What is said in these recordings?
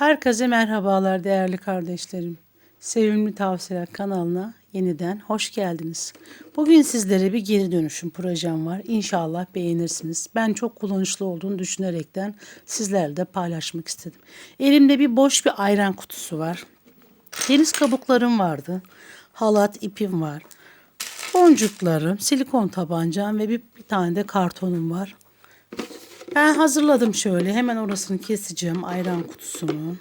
Herkese merhabalar değerli kardeşlerim. Sevimli Tavsiyeler kanalına yeniden hoş geldiniz. Bugün sizlere bir geri dönüşüm projem var. İnşallah beğenirsiniz. Ben çok kullanışlı olduğunu düşünerekten sizlerle de paylaşmak istedim. Elimde bir boş bir ayran kutusu var. Deniz kabuklarım vardı. Halat ipim var. Boncuklarım, silikon tabancam ve bir, bir tane de kartonum var. Ben hazırladım şöyle. Hemen orasını keseceğim. Ayran kutusunu.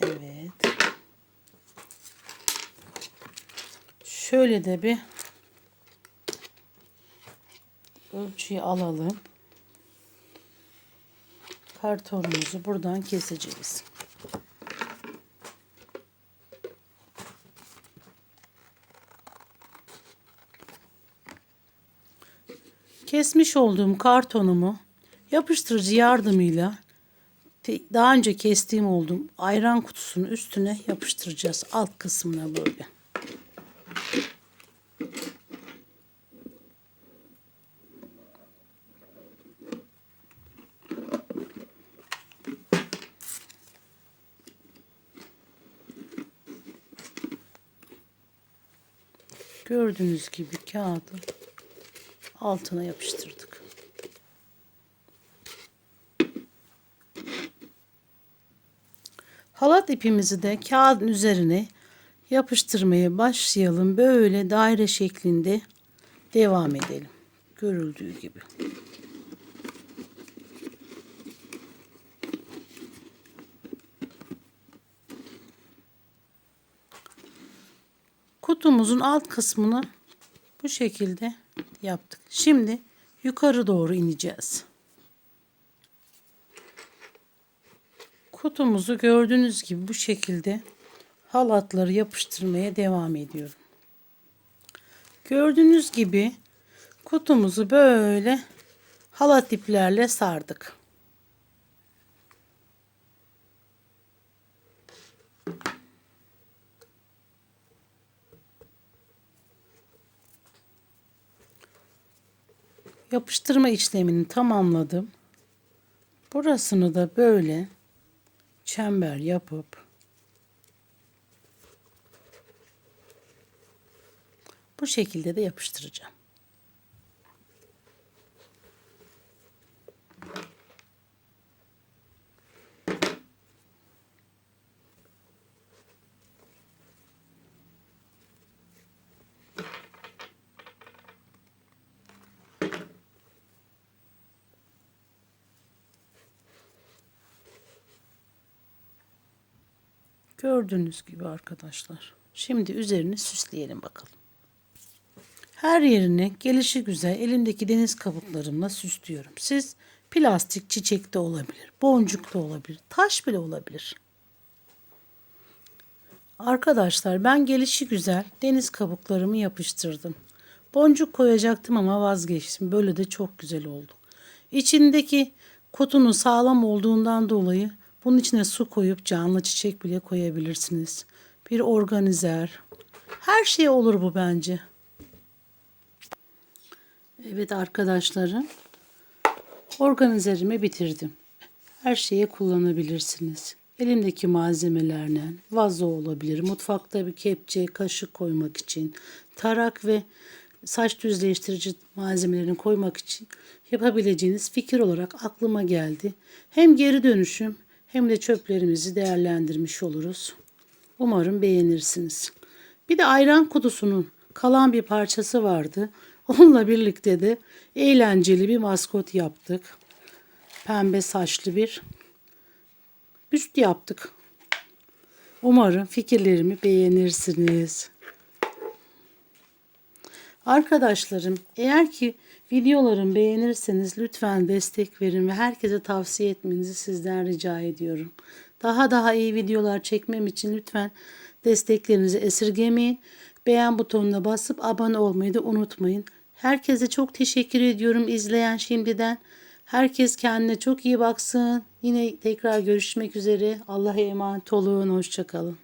Evet. Şöyle de bir ölçüyü alalım. Kartonumuzu buradan keseceğiz. Kesmiş olduğum kartonumu yapıştırıcı yardımıyla daha önce kestiğim olduğum ayran kutusunun üstüne yapıştıracağız alt kısmına böyle. Gördüğünüz gibi kağıdı altına yapıştırdık. Halat ipimizi de kağıdın üzerine yapıştırmaya başlayalım. Böyle daire şeklinde devam edelim. Görüldüğü gibi. Kutumuzun alt kısmını bu şekilde yaptık. Şimdi yukarı doğru ineceğiz. Kutumuzu gördüğünüz gibi bu şekilde halatları yapıştırmaya devam ediyorum. Gördüğünüz gibi kutumuzu böyle halat iplerle sardık. Yapıştırma işlemini tamamladım. Burasını da böyle çember yapıp bu şekilde de yapıştıracağım. Gördüğünüz gibi arkadaşlar. Şimdi üzerini süsleyelim bakalım. Her yerini gelişi güzel elimdeki deniz kabuklarımla süslüyorum. Siz plastik çiçek de olabilir, boncuk da olabilir, taş bile olabilir. Arkadaşlar ben gelişi güzel deniz kabuklarımı yapıştırdım. Boncuk koyacaktım ama vazgeçtim. Böyle de çok güzel oldu. İçindeki kutunun sağlam olduğundan dolayı bunun içine su koyup canlı çiçek bile koyabilirsiniz. Bir organizer. Her şey olur bu bence. Evet arkadaşlarım. Organizerimi bitirdim. Her şeye kullanabilirsiniz. Elimdeki malzemelerle vazo olabilir. Mutfakta bir kepçe, kaşık koymak için, tarak ve saç düzleştirici malzemelerini koymak için yapabileceğiniz fikir olarak aklıma geldi. Hem geri dönüşüm hem de çöplerimizi değerlendirmiş oluruz. Umarım beğenirsiniz. Bir de ayran kutusunun kalan bir parçası vardı. Onunla birlikte de eğlenceli bir maskot yaptık. Pembe saçlı bir büst yaptık. Umarım fikirlerimi beğenirsiniz. Arkadaşlarım eğer ki videolarımı beğenirseniz lütfen destek verin ve herkese tavsiye etmenizi sizden rica ediyorum. Daha daha iyi videolar çekmem için lütfen desteklerinizi esirgemeyin. Beğen butonuna basıp abone olmayı da unutmayın. Herkese çok teşekkür ediyorum izleyen şimdiden. Herkes kendine çok iyi baksın. Yine tekrar görüşmek üzere. Allah'a emanet olun. Hoşçakalın.